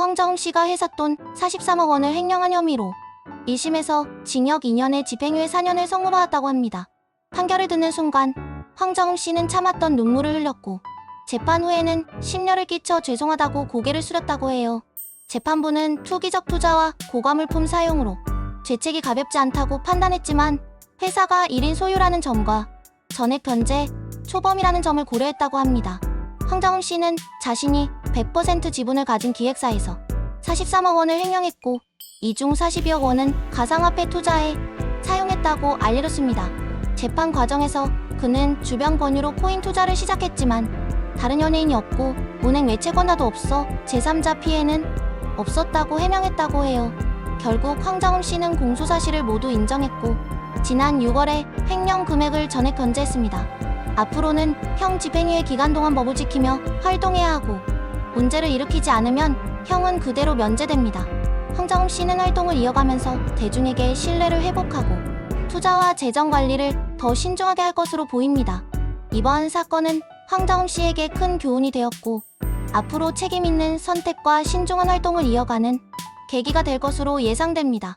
황정음 씨가 회사 돈 43억 원을 횡령한 혐의로 1심에서 징역 2년에 집행유예 4년을 선고받았다고 합니다. 판결을 듣는 순간 황정음 씨는 참았던 눈물을 흘렸고 재판 후에는 심려를 끼쳐 죄송하다고 고개를 숙였다고 해요. 재판부는 투기적 투자와 고가물품 사용으로 죄책이 가볍지 않다고 판단했지만 회사가 1인 소유라는 점과 전액 변제, 초범이라는 점을 고려했다고 합니다. 황정음 씨는 자신이 100% 지분을 가진 기획사에서 43억 원을 횡령했고 이 중 42억 원은 가상화폐 투자에 사용했다고 알려졌습니다. 재판 과정에서 그는 주변 권유로 코인 투자를 시작했지만 다른 연예인이 없고 은행 외채 권화도 없어 제3자 피해는 없었다고 해명했다고 해요. 결국 황정음 씨는 공소 사실을 모두 인정했고 지난 6월에 횡령 금액을 전액 변제했습니다. 앞으로는 형 집행유예 기간 동안 법을 지키며 활동해야 하고 문제를 일으키지 않으면 형은 그대로 면제됩니다. 황정음 씨는 활동을 이어가면서 대중에게 신뢰를 회복하고 투자와 재정 관리를 더 신중하게 할 것으로 보입니다. 이번 사건은 황정음 씨에게 큰 교훈이 되었고 앞으로 책임 있는 선택과 신중한 활동을 이어가는 계기가 될 것으로 예상됩니다.